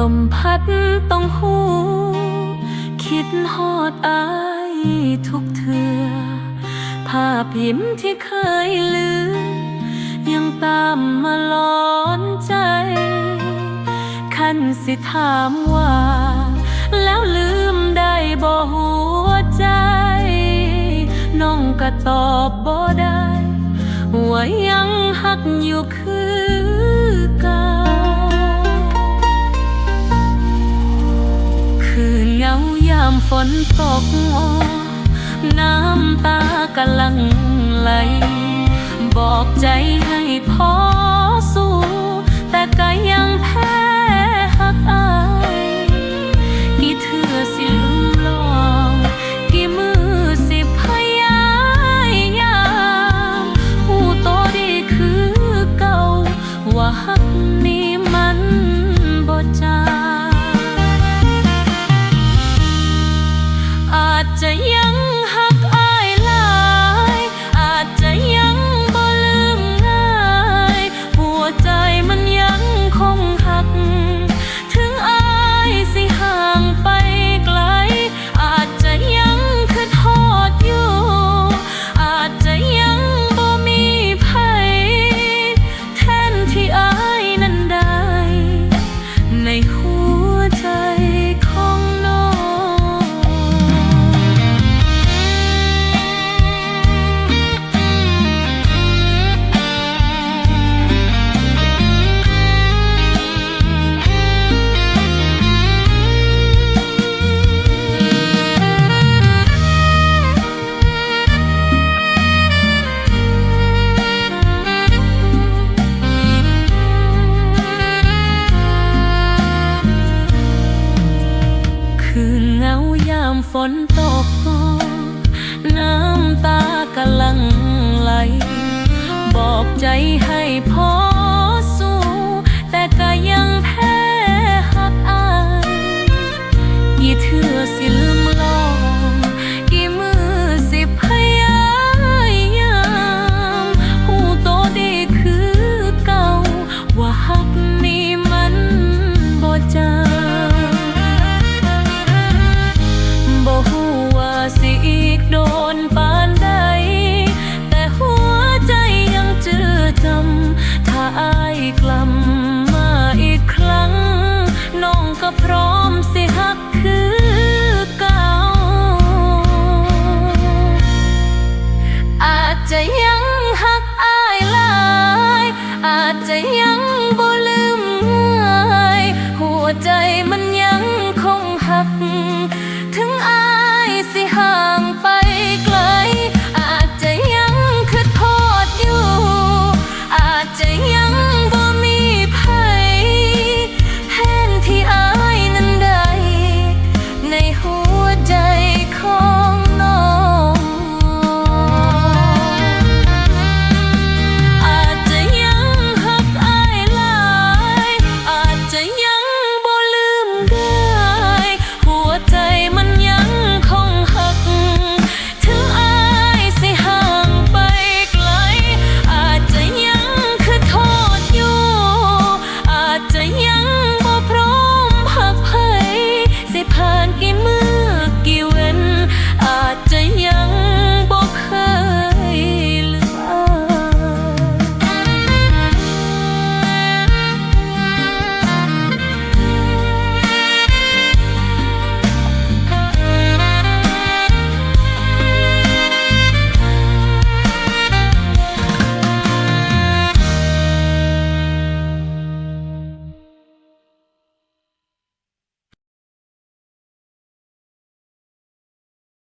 ลมพัดต้องหู คิดฮอดอายทุกเทือ ภาพพิมพ์ที่เคยลืมยังตามมาล้อนใจ คันสิถามว่า แล้วลืมได้บ่หัวใจ น้องก็ตอบบ่ได้ ว่ายังหักอยู่คือายามฝนตก น้ำตากำลังไหล บอกใจให้พอ ฝนตกน้ำตากำลังไหล บอกใจให้พ่อ